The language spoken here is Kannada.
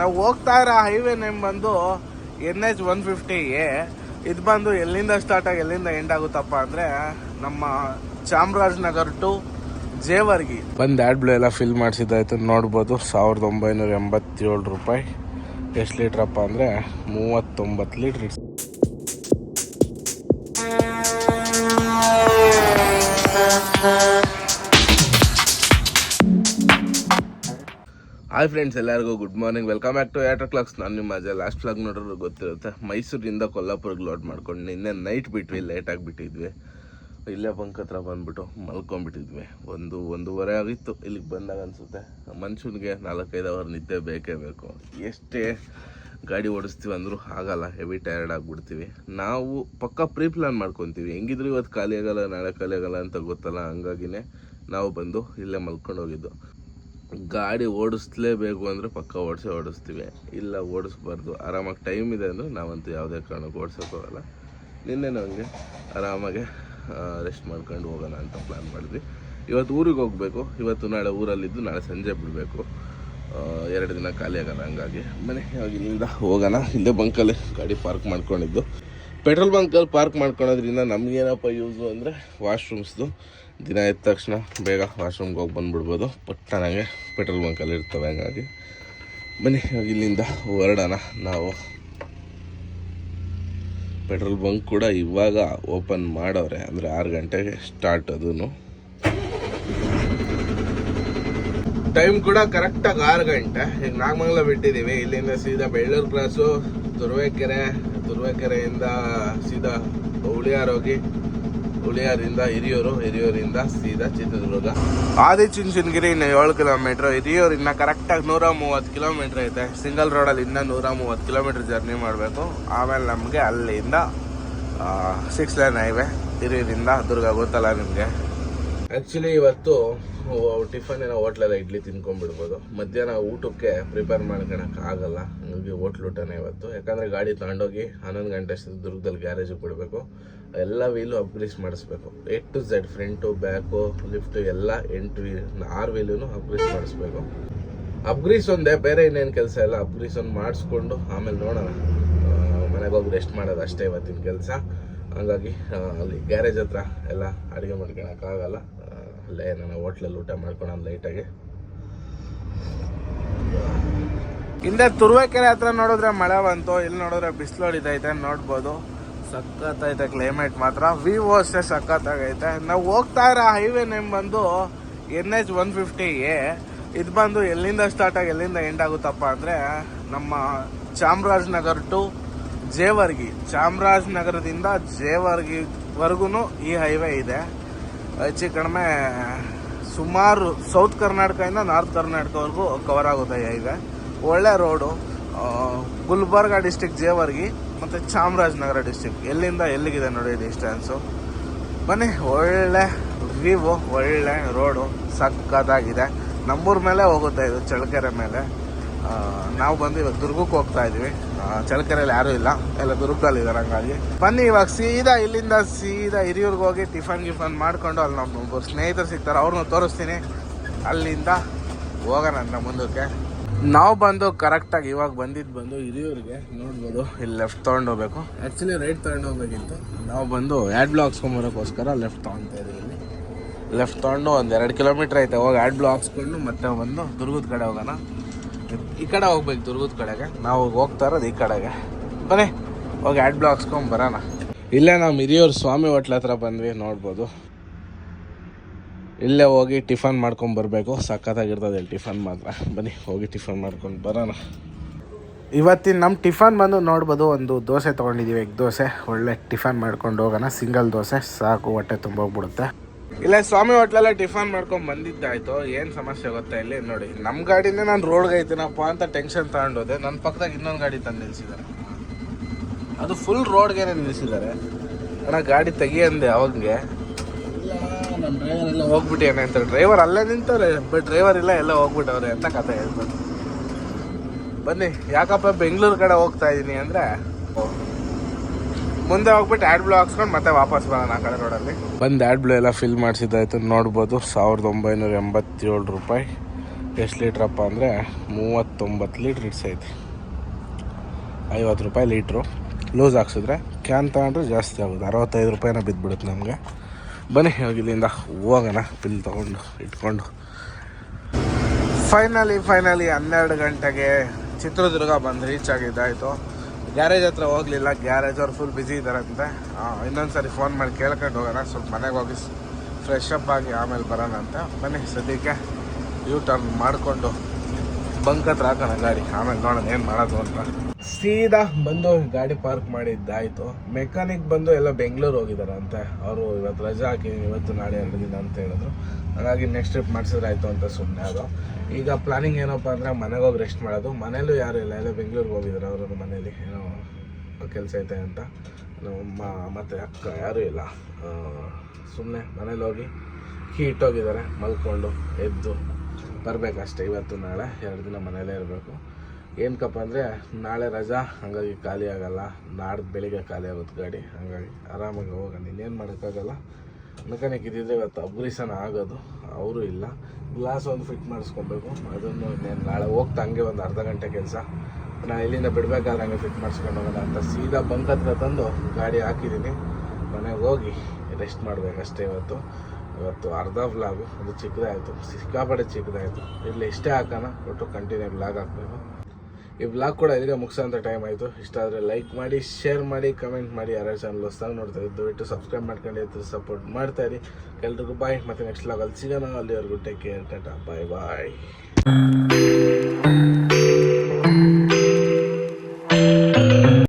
ನಾವು ಹೋಗ್ತಾ ಇರೋ ಹೈವೇ ನೇಮ್ ಬಂದು N H one fifty A ಇದು ಬಂದು ಎಲ್ಲಿಂದ ಸ್ಟಾರ್ಟ್ ಆಗಿ ಎಲ್ಲಿಂದ ಎಂಡ್ ಆಗುತ್ತಪ್ಪ ಅಂದ್ರೆ ನಮ್ಮ ಚಾಮರಾಜನಗರ್ ಟು ಜೇವರ್ಗಿ. ಬಂದು ಆ್ಯಡ್ ಬ್ಲೂ ಎಲ್ಲ ಫಿಲ್ ಮಾಡಿಸಿದ್ದಾಯ್ತು. ನೋಡ್ಬೋದು ಸಾವಿರದ ಒಂಬೈನೂರ ಎಂಬತ್ತೇಳು ರೂಪಾಯಿ. ಎಷ್ಟು ಲೀಟ್ರಪ್ಪ ಅಂದರೆ ಮೂವತ್ತೊಂಬತ್ತು ಲೀಟ್ರ್. ಹಾಯ್ ಫ್ರೆಂಡ್ಸ್ ಎಲ್ಲರಿಗೂ good morning welcome back to eater clocks ನಾನು ನಿಮ್ಮ ಅಜ್ಜ ಲಾಸ್ಟ್ ಫ್ಲಾಗ್ ನೋಡೋರು ಗೊತ್ತಿರುತ್ತೆ. ಮೈಸೂರಿಂದ ಕೊಲ್ಲಾಪುರಕ್ಕೆ ಲೋಡ್ ಮಾಡ್ಕೊಂಡು ನಿನ್ನೆ ನೈಟ್ ಬಿಟ್ವಿ ಲೇಟಾಗಿ ಬಿಟ್ಟಿದ್ವಿ. ಇಲ್ಲೇ ಬಂಕ್ ಹತ್ರ ಬಂದುಬಿಟ್ಟು ಮಲ್ಕೊಂಡ್ಬಿಟ್ಟಿದ್ವಿ. ಒಂದು ಒಂದೂವರೆ ಆಗಿತ್ತು. ಇಲ್ಲಿಗೆ ಬಂದಾಗ ಅನಿಸುತ್ತೆ ಮನುಷ್ಯನಿಗೆ ನಾಲ್ಕೈದು ಅವರ್ ನಿದ್ದೆ ಬೇಕೇ ಬೇಕು. ಎಷ್ಟೇ ಗಾಡಿ ಓಡಿಸ್ತೀವಿ ಅಂದರೂ ಆಗಲ್ಲ ಹೆವಿ ಟಯರ್ಡ್ ಆಗಿಬಿಡ್ತೀವಿ. ನಾವು ಪಕ್ಕ ಪ್ರೀ ಪ್ಲಾನ್ ಮಾಡ್ಕೊತೀವಿ. ಹೆಂಗಿದ್ರು ಇವತ್ತು ಖಾಲಿ ಆಗಲ್ಲ, ನಾಳೆ ಖಾಲಿ ಆಗಲ್ಲ ಅಂತ ಗೊತ್ತಲ್ಲ, ಹಂಗಾಗಿನೇ ನಾವು ಬಂದು ಇಲ್ಲೇ ಮಲ್ಕೊಂಡು ಹೋಗಿದ್ದು ಗಾಡಿ ಓಡಿಸ್ಲೇಬೇಕು ಅಂದರೆ ಪಕ್ಕ ಓಡಿಸಿ ಓಡಿಸ್ತೀವಿ. ಇಲ್ಲ ಓಡಿಸ್ಬಾರ್ದು. ಆರಾಮಾಗಿ ಟೈಮ್ ಇದೆ ಅಂದರೆ ನಾವಂತೂ ಯಾವುದೇ ಕಾರಣಕ್ಕೆ ಓಡಿಸೋಕೆ ಹೋಗಲ್ಲ. ನಿನ್ನೆ ನನಗೆ ಆರಾಮಾಗೆ ರೆಸ್ಟ್ ಮಾಡ್ಕೊಂಡು ಹೋಗೋಣ ಅಂತ ಪ್ಲ್ಯಾನ್ ಮಾಡಿದ್ವಿ. ಇವತ್ತು ಊರಿಗೆ ಹೋಗಬೇಕು. ಇವತ್ತು ನಾಳೆ ಊರಲ್ಲಿದ್ದು ನಾಳೆ ಸಂಜೆ ಬಿಡಬೇಕು. ಎರಡು ದಿನ ಖಾಲಿ ಆಗಲ್ಲ ಹಂಗಾಗಿ. ಮನೆ ಇವಾಗ ಇಲ್ಲಿಂದ ಹೋಗೋಣ. ಹಿಂದೆ ಬಂಕಲ್ಲಿ ಗಾಡಿ ಪಾರ್ಕ್ ಮಾಡ್ಕೊಂಡಿದ್ದು. ಪೆಟ್ರೋಲ್ ಬಂಕಲ್ಲಿ ಪಾರ್ಕ್ ಮಾಡ್ಕೊಳೋದ್ರಿಂದ ನಮಗೇನಪ್ಪ ಯೂಸು ಅಂದರೆ ವಾಶ್ರೂಮ್ಸ್ದು ದಿನ ಎದ್ದ ತಕ್ಷಣ ಬೇಗ ವಾಶ್ರೂಮ್ಗೆ ಹೋಗಿ ಬಂದುಬಿಡ್ಬೋದು. ನನಗೆ ಪೆಟ್ರೋಲ್ ಬಂಕಲ್ಲಿ ಇರ್ತವೆ, ಹಂಗಾಗಿ. ಬನ್ನಿ, ಇಲ್ಲಿಂದ ಹೊರಡೋಣ. ನಾವು ಪೆಟ್ರೋಲ್ ಬಂಕ್ ಕೂಡ ಇವಾಗ ಓಪನ್ ಮಾಡವ್ರೆ. ಅಂದರೆ ಆರು ಗಂಟೆಗೆ ಸ್ಟಾರ್ಟ್ ಅದೂ ಟೈಮ್ ಕೂಡ ಕರೆಕ್ಟಾಗಿ ಆರು ಗಂಟೆ. ಈಗ ನಾಗಮಂಗಲ ಬಿಟ್ಟಿದ್ದೀವಿ. ಇಲ್ಲಿಂದ ಸೀದಾ ಬೆಳ್ಳೂರು ಕ್ರಾಸು ತುರುವೇಕೆರೆ ತುರುವೇಕೆರೆಯಿಂದ ಸೀದಾ ಉಳಿಯಾರ್ ಹೋಗಿ ಉಳಿಯಾರಿಂದ ಹಿರಿಯೂರು, ಹಿರಿಯೂರಿಂದ ಸೀದಾ ಚಿತ್ರದುರ್ಗ. ಆದಿಚುಂಚನಗಿರಿ ಇನ್ನು ಏಳು ಕಿಲೋಮೀಟ್ರ್. ಹಿರಿಯೂರಿಂದ ಕರೆಕ್ಟಾಗಿ ನೂರ ಮೂವತ್ತು ಕಿಲೋಮೀಟ್ರ್ ಐತೆ. ಸಿಂಗಲ್ ರೋಡಲ್ಲಿ ಇನ್ನೂ ನೂರ ಮೂವತ್ತು ಕಿಲೋಮೀಟ್ರ್ ಜರ್ನಿ ಮಾಡಬೇಕು. ಆಮೇಲೆ ನಮಗೆ ಅಲ್ಲಿಂದ ಸಿಕ್ಸ್ ಲೈನ್ ಹೈವೇ ಹಿರಿಯೂರಿಂದ ದುರ್ಗ ಗೊತ್ತಲ್ಲ ನಿಮಗೆ. ಆ್ಯಕ್ಚುಲಿ ಇವತ್ತು ಟಿಫನ್ ಏನೋ ಹೋಟ್ಲೆಲ್ಲ ಇಡ್ಲಿ ತಿನ್ಕೊಂಡ್ಬಿಡ್ಬೋದು. ಮಧ್ಯಾಹ್ನ ಊಟಕ್ಕೆ ಪ್ರಿಪೇರ್ ಮಾಡ್ಕೊಳಕ್ಕೆ ಆಗಲ್ಲ. ಹಂಗಾಗಿ ಹೋಟ್ಲ್ ಊಟನೇ ಇವತ್ತು. ಯಾಕಂದರೆ ಗಾಡಿ ತಗೊಂಡೋಗಿ ಹನ್ನೊಂದು ಗಂಟೆ ಅಷ್ಟು ದುರ್ಗದಲ್ಲಿ ಗ್ಯಾರೇಜಿಗೆ ಬಿಡಬೇಕು. ಎಲ್ಲ ವೀಲು ಅಪ್ಗ್ರೇಸ್ ಮಾಡಿಸ್ಬೇಕು. A to Z front back lift ಎಲ್ಲ ಎಂಟು ಆರು ವೀಲೂ ಅಪ್ಗ್ರೇಸ್ ಮಾಡಿಸ್ಬೇಕು. ಅಪ್ಗ್ರೀಸ್ ಒಂದೇ, ಬೇರೆ ಇನ್ನೇನು ಕೆಲಸ ಇಲ್ಲ. ಅಪ್ಗ್ರೀಸ್ ಒಂದು ಮಾಡಿಸ್ಕೊಂಡು, ಆಮೇಲೆ ನೋಡೋಣ. ಮನೆಗೆ ಹೋಗಿ ರೆಸ್ಟ್ ಮಾಡೋದು ಅಷ್ಟೇ ಇವತ್ತಿನ ಕೆಲಸ. ಹಂಗಾಗಿ ಅಲ್ಲಿ ಗ್ಯಾರೇಜ್ ಹತ್ರ ಎಲ್ಲ ಅಡುಗೆ ಮಾಡ್ಕೊಳಕ್ಕಾಗಲ್ಲ ಅಲ್ಲೇ ನಾನು ಹೋಟ್ಲಲ್ಲಿ ಊಟ ಮಾಡ್ಕೊಳ ಲೈಟಾಗಿ ಹಿಂದೆ ತುರುವೇಕೆರೆ ಹತ್ರ ನೋಡಿದ್ರೆ ಮಳೆ ಬಂತು, ಇಲ್ಲಿ ನೋಡಿದ್ರೆ ಬಿಸಿಲು ಹೊಡಿತೈತೆ, ನೋಡ್ಬೋದು. ಸಖತ್ತೈತೆ ಕ್ಲೈಮೇಟ್ ಮಾತ್ರ. ವಿವೋ ಅಷ್ಟೇ ಸಖತ್ತಾಗೈತೆ. ನಾವು ಹೋಗ್ತಾ ಇರೋ ಹೈವೇ ನೇಮ್ ಬಂದು N H one fifty A ಇದು ಬಂದು ಎಲ್ಲಿಂದ ಸ್ಟಾರ್ಟ್ ಆಗಿ ಎಲ್ಲಿಂದ ಎಂಡ್ ಆಗುತ್ತಪ್ಪ ಅಂದರೆ ನಮ್ಮ ಚಾಮರಾಜನಗರ್ ಟು ಜೇವರ್ಗಿ. ಚಾಮರಾಜನಗರದಿಂದ ಜೇವರ್ಗಿವರೆಗೂ ಈ ಹೈವೇ ಇದೆ. ಹೆಚ್ಚು ಕಡಿಮೆ ಸುಮಾರು ಸೌತ್ ಕರ್ನಾಟಕದಿಂದ ನಾರ್ತ್ ಕರ್ನಾಟಕವರೆಗೂ ಕವರ್ ಆಗುತ್ತೆ ಈಗ ಒಳ್ಳೆ ರೋಡು ಗುಲ್ಬರ್ಗ ಡಿಸ್ಟಿಕ್ ಜೇವರ್ಗಿ, ಮತ್ತು ಚಾಮರಾಜನಗರ ಡಿಸ್ಟಿಕ್ ಎಲ್ಲಿಂದ ಎಲ್ಲಿಗಿದೆ ನೋಡಿ ಡಿಸ್ಟೆನ್ಸು ಬನ್ನಿ, ಒಳ್ಳೆ ವ್ಯೂ ಒಳ್ಳೆ ರೋಡು ಸಕ್ಕತ್ತಾಗಿದೆ. ನಮ್ಮೂರ ಮೇಲೆ ಹೋಗುತ್ತೆ ಇದು ಚಳ್ಳಕೆರೆ ಮೇಲೆ. ನಾವು ಬಂದು ಇವಾಗ ದುರ್ಗಕ್ಕೆ ಹೋಗ್ತಾ ಇದೀವಿ ಆ, ಚಳ್ಳಕೆರೆಯಲ್ಲಿ ಯಾರೂ ಇಲ್ಲ. ಎಲ್ಲ ದುರ್ಗದಲ್ಲಿ ಇದ್ದಾರೆ ಹಂಗಾಗಿ. ಬನ್ನಿ ಇವಾಗ ಸೀದಾ ಇಲ್ಲಿಂದ ಸೀದಾ ಹಿರಿಯೂರ್ಗೆ ಹೋಗಿ ಟಿಫನ್ ಗಿಫನ್ ಮಾಡ್ಕೊಂಡು ಅಲ್ಲಿ ನಮ್ಮ ಒಬ್ಬರು ಸ್ನೇಹಿತರು ಸಿಗ್ತಾರೆ. ಅವ್ರನ್ನೂ ತೋರಿಸ್ತೀನಿ. ಅಲ್ಲಿಂದ ಹೋಗೋಣ ನಮ್ಮ ಮುಂದಕ್ಕೆ. ನಾವು ಬಂದು ಕರೆಕ್ಟಾಗಿ ಇವಾಗ ಬಂದಿದ್ದು ಬಂದು ಹಿರಿಯೂರಿಗೆ ನೋಡ್ಬೋದು. ಇಲ್ಲಿ ಲೆಫ್ಟ್ ತೊಗೊಂಡು ಹೋಗ್ಬೇಕು. ಆ್ಯಕ್ಚುಲಿ ರೈಟ್ ತೊಗೊಂಡು ಹೋಗ್ಬೇಕಿತ್ತು. ನಾವು ಬಂದು ಆ್ಯಡ್ ಬ್ಲಾಕ್ ಹಾಕ್ಸ್ಕೊಂಬರೋಕ್ಕೋಸ್ಕರ ಲೆಫ್ಟ್ ತೊಗೊತಾ ಇದ್ದೀವಿ ಇಲ್ಲಿ. ಲೆಫ್ಟ್ ತೊಗೊಂಡು ಒಂದು ಎರಡು ಕಿಲೋಮೀಟ್ರ್ ಐತೆ. ಹೋಗಿ ಆ್ಯಡ್ ಬ್ಲಾಕ್ ಹಾಕ್ಸ್ಕೊಂಡು ಮತ್ತೆ ಬಂದು ದುರ್ಗದ ಕಡೆ ಹೋಗೋಣ. ಈ ಕಡೆ ಹೋಗ್ಬೇಕು ದುರ್ಗದ ಕಡೆಗೆ. ನಾವು ಹೋಗ್ತಾ ಇರೋದು ಈ ಕಡೆಗೆ. ಬನ್ನಿ, ಹೋಗಿ ಆ್ಯಡ್ ಹಾಕ್ಸ್ಕೊಂಡ್ ಬರೋಣ. ಇಲ್ಲೇ ನಾವು ಹಿರಿಯೂರು ಸ್ವಾಮಿ ಹೋಟ್ಲ ಹತ್ರ ಬಂದ್ವಿ, ನೋಡ್ಬೋದು. ಇಲ್ಲೇ ಹೋಗಿ ಟಿಫನ್ ಮಾಡ್ಕೊಂಡು ಬರಬೇಕು. ಸಖತ್ತಾಗಿರ್ತದೆ ಇಲ್ಲಿ ಟಿಫನ್ ಮಾತ್ರ. ಬನ್ನಿ, ಹೋಗಿ ಟಿಫನ್ ಮಾಡ್ಕೊಂಡು ಬರೋಣ. ಇವತ್ತಿನ ನಮ್ಮ ಟಿಫನ್ ಬಂದು ನೋಡ್ಬೋದು, ಒಂದು ದೋಸೆ ತೊಗೊಂಡಿದ್ದೀವಿ ಎಗ್ ದೋಸೆ. ಒಳ್ಳೆ ಟಿಫನ್ ಮಾಡ್ಕೊಂಡು ಹೋಗೋಣ. ಸಿಂಗಲ್ ದೋಸೆ, ಸಾಕು, ಹೊಟ್ಟೆ ತುಂಬೋಗ್ಬಿಡುತ್ತೆ. ಇಲ್ಲ ಸ್ವಾಮಿ ಹೋಟ್ಲೆಲ್ಲ ಟಿಫನ್ ಮಾಡ್ಕೊಂಡು ಬಂದಿದ್ದಾಯ್ತು ಏನು ಸಮಸ್ಯೆ ಗೊತ್ತಾ ಇಲ್ಲಿ? ನೋಡಿ ನಮ್ಮ ಗಾಡಿನೇ ನಾನು ರೋಡ್ಗೆ ಐತಿನಪ್ಪ ಅಂತ ಟೆನ್ಷನ್ ತಗೊಂಡೋದೆ. ನನ್ನ ಪಕ್ಕದಾಗ ಇನ್ನೊಂದು ಗಾಡಿ ತಂದು ನಿಲ್ಸಿದ್ದಾರೆ. ಅದು ಫುಲ್ ರೋಡ್ಗೆ ನಿಲ್ಲಿಸಿದ್ದಾರೆ ಅಣ್ಣ ಗಾಡಿ ತೆಗಿ ಅಂದೆ ಅವಾಗೆ ನಮ್ಮ ಡ್ರೈವರ್ ಎಲ್ಲ ಹೋಗ್ಬಿಟ್ಟೇನೆ ಅಂತ ಡ್ರೈವರ್ ಅಲ್ಲೇ ನಿಂತವ್ರೆ ಬಟ್ ಡ್ರೈವರ್ ಇಲ್ಲ ಎಲ್ಲ ಹೋಗ್ಬಿಟ್ಟವ್ರೆ ಅಂತ ಕತೆ ಹೇಳ್ಬೋದು ಬನ್ನಿ ಯಾಕಪ್ಪ ಬೆಂಗಳೂರು ಕಡೆ ಹೋಗ್ತಾ ಇದ್ದೀನಿ ಅಂದರೆ? ಮುಂದೆ ಹೋಗ್ಬಿಟ್ಟು ಆ್ಯಡ್ ಬ್ಲೂ ಹಾಕ್ಸ್ಕೊಂಡು ಮತ್ತೆ ವಾಪಸ್ ಬರೋಣ ಆ ಕಡೆ ರೋಡಲ್ಲಿ ಬಂದು ಆ್ಯಡ್ ಬ್ಲೂ ಎಲ್ಲ ಫಿಲ್ ಮಾಡಿಸಿದ್ದಾಯ್ತು. ನೋಡ್ಬೋದು ಸಾವಿರದ ಒಂಬೈನೂರ ಎಂಬತ್ತೇಳು ರೂಪಾಯಿ. ಎಷ್ಟು ಲೀಟ್ರಪ್ಪ ಅಂದರೆ ಮೂವತ್ತೊಂಬತ್ತು ಲೀಟ್ರ್ ಇಡ್ಸೈತೆ ಐವತ್ತು ರೂಪಾಯಿ ಲೀಟ್ರು. ಲೂಸ್ ಹಾಕ್ಸಿದ್ರೆ ಕ್ಯಾನ್ ತಗೊಂಡ್ರೆ ಜಾಸ್ತಿ ಆಗುತ್ತೆ ಅರವತ್ತೈದು ರೂಪಾಯಿನ ಬಿದ್ದುಬಿಡುತ್ತೆ ನಮಗೆ. ಬನ್ನಿ ಇಲ್ಲಿಂದ ಹೋಗೋಣ. ಬಿಲ್ ತೊಗೊಂಡು, ಇಟ್ಕೊಂಡು. ಫೈನಲಿ ಫೈನಲಿ ಹನ್ನೆರಡು ಗಂಟೆಗೆ ಚಿತ್ರದುರ್ಗ ಬಂದು ರೀಚ್ ಆಗಿದ್ದಾಯಿತು ಗ್ಯಾರೇಜ್ ಹತ್ರ ಹೋಗಲಿಲ್ಲ, ಗ್ಯಾರೇಜ್ ಅವ್ರು ಫುಲ್ ಬ್ಯುಸಿ ಇದ್ದಾರಂತೆ ಇನ್ನೊಂದು ಸರಿ ಫೋನ್ ಮಾಡಿ ಕೇಳ್ಕೊಂಡು ಹೋಗೋಣ, ಸ್ವಲ್ಪ ಮನೆಗೆ ಹೋಗಿ ಫ್ರೆಶ್ ಅಪ್ ಆಗಿ ಆಮೇಲೆ ಬರೋಣ ಅಂತ. ಬನ್ನಿ, ಸದ್ಯಕ್ಕೆ ಯೂ ಟರ್ನ್ ಮಾಡಿಕೊಂಡು ಬಂಕ್ ಹತ್ರ ಹಾಕೋಣ ಗಾಡಿ. ಆಮೇಲೆ ನೋಡೋಣ ಏನು ಮಾಡೋದು ಅಂತ. ಸೀದಾ ಬಂದು ಗಾಡಿ ಪಾರ್ಕ್ ಮಾಡಿದ್ದಾಯಿತು. ಮೆಕ್ಯಾನಿಕ್ ಬಂದು ಎಲ್ಲ ಬೆಂಗಳೂರು ಹೋಗಿದ್ದಾರೆ ಅಂತೆ ಅವರು ಇವತ್ತು ರಜಾ ಹಾಕಿ ಇವತ್ತು ನಾಳೆ ಎರಡು ದಿನ ಅಂತ ಹೇಳಿದ್ರು. ಹಾಗಾಗಿ ನೆಕ್ಸ್ಟ್ ಟ್ರಿಪ್ ಮಾಡಿಸಿದ್ರೆ ಆಯಿತು ಅಂತ ಸುಮ್ಮನೆ ಅದು. ಈಗ ಪ್ಲಾನಿಂಗ್ ಏನಪ್ಪ ಅಂದರೆ ಮನೆಗೆ ಹೋಗಿ ರೆಸ್ಟ್ ಮಾಡೋದು. ಮನೇಲೂ ಯಾರು ಇಲ್ಲ. ಎಲ್ಲ ಬೆಂಗಳೂರಿಗೆ ಹೋಗಿದ್ದಾರೆ ಅವ್ರವ್ರ ಮನೇಲಿ ಏನೋ ಕೆಲಸ ಐತೆ ಅಂತ. ನಮ್ಮ ಮತ್ತು ಅಕ್ಕ ಯಾರೂ ಇಲ್ಲ. ಸುಮ್ಮನೆ ಮನೇಲಿ ಹೋಗಿ ಹೀಟ್ ಹೋಗಿದ್ದಾರೆ ಮಲ್ಕೊಂಡು ಎದ್ದು ಬರಬೇಕಷ್ಟೇ ಇವತ್ತು ನಾಳೆ. ಎರಡು ದಿನ ಮನೇಲೇ ಇರಬೇಕು. ಏನಕ್ಕಪ್ಪ ಅಂದರೆ ನಾಳೆ ರಜಾ, ಹಾಗಾಗಿ ಖಾಲಿ ಆಗಲ್ಲ. ನಾಡ್ದು ಬೆಳಿಗ್ಗೆ ಖಾಲಿ ಆಗುತ್ತೆ ಗಾಡಿ, ಹಾಗಾಗಿ ಆರಾಮಾಗಿ ಹೋಗೋಣ. ಇನ್ನೇನು ಮಾಡೋಕ್ಕಾಗಲ್ಲ. ಮೆಕ್ಯಾನಿಕ್ ಇದ್ದಿದ್ರೆ ಇವತ್ತು ಅಬ್ರಿಸನ ಆಗೋದು, ಅವರು ಇಲ್ಲ. ಗ್ಲಾಸ್ ಒಂದು ಫಿಟ್ ಮಾಡಿಸ್ಕೊಬೇಕು. ಅದನ್ನು ಇನ್ನೇನು ನಾಳೆ ಹೋಗ್ತಾ ಹಂಗೆ ಒಂದು ಅರ್ಧ ಗಂಟೆ ಕೆಲಸ. ನಾನು ಇಲ್ಲಿಂದ ಬಿಡಬೇಕಾದ್ರೆ ಹಂಗೆ ಫಿಟ್ ಮಾಡಿಸ್ಕೊಂಡು ಹೋಗೋಣ ಅಂತ ಸೀದಾ ಬಂಕ್ ಹತ್ರ ತಂದು ಗಾಡಿ ಹಾಕಿದ್ದೀನಿ. ಮನೆಗೆ ಹೋಗಿ ರೆಸ್ಟ್ ಮಾಡಬೇಕಷ್ಟೇ ಇವತ್ತು. ಇವತ್ತು ಅರ್ಧ ವ್ಲಾಗು ಅದು ಚಿಕ್ಕದಾಯಿತು. ಸಿಕ್ಕಾಪಟ್ಟೆ ಚಿಕ್ಕದಾಯಿತು. ಇಲ್ಲಿ ಇಷ್ಟೇ ಹಾಕೋಣ. ಒಟ್ಟು ಕಂಟಿನ್ಯೂ ವ್ಲಾಗ್ ಹಾಕಬೇಕು. ಈ ಬ್ಲಾಗ್ ಕೂಡ ಇದೀಗ ಮುಗಿಸೋಂಥ ಟೈಮ್ ಆಯಿತು. ಇಷ್ಟ ಆದರೆ ಲೈಕ್ ಮಾಡಿ ಶೇರ್ ಮಾಡಿ ಕಮೆಂಟ್ ಮಾಡಿ. ಯಾರ್ಯಾರು ಚಾನಲ್ ಹೊಸ್ದಾಗ ನೋಡ್ತಾ ಇದ್ದು ದಯವಿಟ್ಟು ಸಬ್ಸ್ಕ್ರೈಬ್ ಮಾಡ್ಕೊಂಡು ಇದ್ದು ಸಪೋರ್ಟ್ ಮಾಡ್ತಾ ಇರಿ. ಎಲ್ರಿಗೂ ಬಾಯ್ ಮತ್ತು ನೆಕ್ಸ್ಟ್ ಲಾಗಲ್ಲಿ ಸಿಗೋಣ. ಅಲ್ಲಿವರೆಗೂ take care tata bye bye